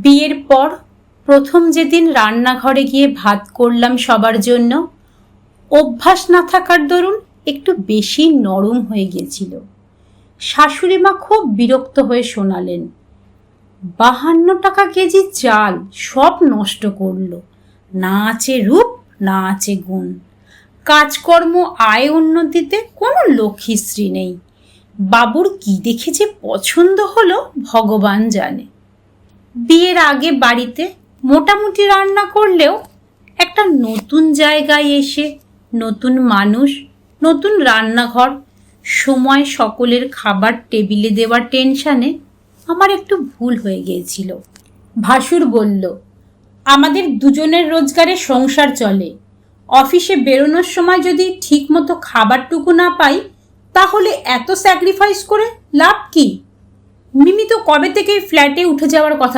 বিয়ের পর প্রথম যেদিন রান্নাঘরে গিয়ে ভাত করলাম সবার জন্য, অভ্যাস না থাকার দরুন একটু বেশি নরম হয়ে গিয়েছিল। শাশুড়ি মা খুব বিরক্ত হয়ে শোনালেন, বাহান্ন টাকা কেজি চাল সব নষ্ট করল, না আছে রূপ, না আছে গুণ। কাজকর্ম আয় উন্নতিতে কোনো লক্ষ্মীশ্রী নেই। বাবুর কি দেখে যে পছন্দ হলো ভগবান জানে। বিয়ের আগে বাড়িতে মোটামুটি রান্না করলেও একটা নতুন জায়গায় এসে নতুন মানুষ, নতুন রান্নাঘর, সময় সকলের খাবার টেবিলে দেওয়ার টেনশানে আমার একটু ভুল হয়ে গিয়েছিল। ভাসুর বলল, আমাদের দুজনের রোজগারে সংসার চলে। অফিসে বেরোনোর সময় যদি ঠিকমতো খাবারটুকু না পাই, তাহলে এত স্যাক্রিফাইস করে লাভ কি? মিমি তো কবে থেকে ফ্ল্যাটে উঠে যাওয়ার কথা